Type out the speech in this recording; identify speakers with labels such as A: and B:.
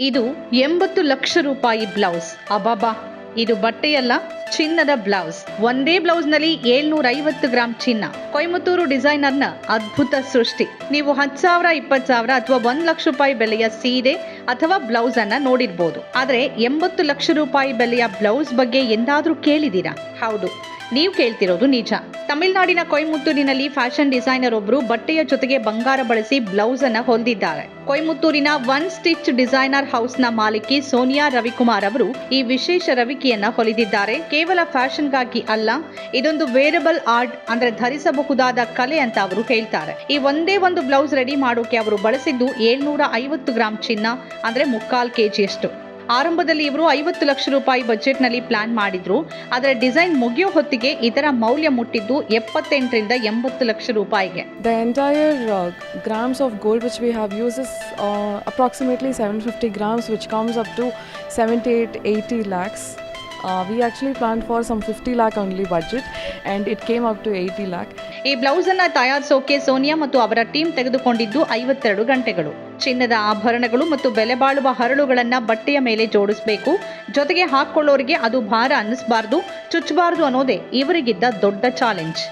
A: ಇದು ಎಂಬತ್ತು ಲಕ್ಷ ರೂಪಾಯಿ ಬ್ಲೌಸ್. ಅಬಾಬಾ ಇದು ಬಟ್ಟೆಯಲ್ಲ, ಚಿನ್ನದ ಬ್ಲೌಸ್. ಒಂದೇ ಬ್ಲೌಸ್ನಲ್ಲಿ ಏಳ್ನೂರ ಐವತ್ತು ಗ್ರಾಂ ಚಿನ್ನ. ಕೊಯಮತ್ತೂರು ಡಿಸೈನರ್ನ ಅದ್ಭುತ ಸೃಷ್ಟಿ. ನೀವು ಹತ್ತು ಸಾವಿರ, ಇಪ್ಪತ್ತು ಸಾವಿರ ಅಥವಾ ಒಂದ್ ಲಕ್ಷ ರೂಪಾಯಿ ಬೆಲೆಯ ಸೀರೆ ಅಥವಾ ಬ್ಲೌಸ್ ಅನ್ನ ನೋಡಿರ್ಬೋದು. ಆದ್ರೆ ಎಂಬತ್ತು ಲಕ್ಷ ರೂಪಾಯಿ ಬೆಲೆಯ ಬ್ಲೌಸ್ ಬಗ್ಗೆ ಎಂದಾದ್ರೂ ಕೇಳಿದೀರಾ? ಹೌದು. ನೀವು ಕೇಳ್ತಿರೋದು ನಿಜ. ತಮಿಳುನಾಡಿನ ಕೊಯಮತ್ತೂರಿನಲ್ಲಿ ಫ್ಯಾಷನ್ ಡಿಸೈನರ್ ಒಬ್ರು ಬಟ್ಟೆಯ ಜೊತೆಗೆ ಬಂಗಾರ ಬಳಸಿ ಬ್ಲೌಸ್ ಅನ್ನ ಹೊಲಿದಿದ್ದಾರೆ. ಕೊಯಮತ್ತೂರಿನ ಒನ್ ಸ್ಟಿಚ್ ಡಿಸೈನರ್ ಹೌಸ್ನ ಮಾಲಕಿ ಸೋನಿಯಾ ರವಿಕುಮಾರ್ ಅವರು ಈ ವಿಶೇಷ ರವಿಕೆಯನ್ನ ಹೊಲಿದಿದ್ದಾರೆ. ಕೇವಲ ಫ್ಯಾಷನ್ಗಾಗಿ ಅಲ್ಲ, ಇದೊಂದು ವೇರಬಲ್ ಆರ್ಟ್ ಅಂದ್ರೆ ಧರಿಸಬಹುದಾದ ಕಲೆ ಅಂತ ಅವರು ಹೇಳ್ತಾರೆ. ಈ ಒಂದೇ ಒಂದು ಬ್ಲೌಸ್ ರೆಡಿ ಮಾಡೋಕೆ ಅವರು ಬಳಸಿದ್ದು ಏಳ್ನೂರ ಐವತ್ತು ಗ್ರಾಂ ಚಿನ್ನ ಅಂದ್ರೆ ಮುಕ್ಕಾಲ್ ಕೆಜಿಯಷ್ಟು. ಆರಂಭದಲ್ಲಿ ಇವರು ಐವತ್ತು ಲಕ್ಷ ರೂಪಾಯಿ ಬಜೆಟ್ನಲ್ಲಿ ಪ್ಲಾನ್ ಮಾಡಿದ್ರು ಆದರೆ ಡಿಸೈನ್ ಮುಗಿಯೋ ಹೊತ್ತಿಗೆ ಇದರ ಮೌಲ್ಯ ಮುಟ್ಟಿದ್ದು ಎಪ್ಪತ್ತೆಂಟರಿಂದ ಎಂಬತ್ತು ಲಕ್ಷ ರೂಪಾಯಿಗೆ
B: the entire grams of gold which we we have approximately is uh, approximately 750 grams, which comes up to 78 80 lakhs. Uh, we actually planned for some 50 budget and it came it to eighty lakh 80 lakh.
A: ಈ blouse ಅನ್ನ ತಯಾರಿಸೋಕೆ ಸೋನಿಯಾ ಮತ್ತು ಅವರ team ತೆಗೆದುಕೊಂಡಿದ್ದು ಐವತ್ತೆರಡು ಗಂಟೆಗಳು. ಚಿನ್ನದ ಆಭರಣಗಳು ಮತ್ತು ಬೆಲೆ ಬಾಳುವ ಹರಳುಗಳನ್ನ ಬಟ್ಟೆಯ ಮೇಲೆ ಜೋಡಿಸಬೇಕು. ಜೊತೆಗೆ ಹಾಕೊಳ್ಳೋರಿಗೆ ಅದು ಭಾರ ಅನ್ನಿಸಬಾರ್ದು. ಚುಚ್ಚಬಾರ್ದು ಅನ್ನೋದೇ ಇವರಿಗಿದ್ದ ದೊಡ್ಡ ಚಾಲೆಂಜ್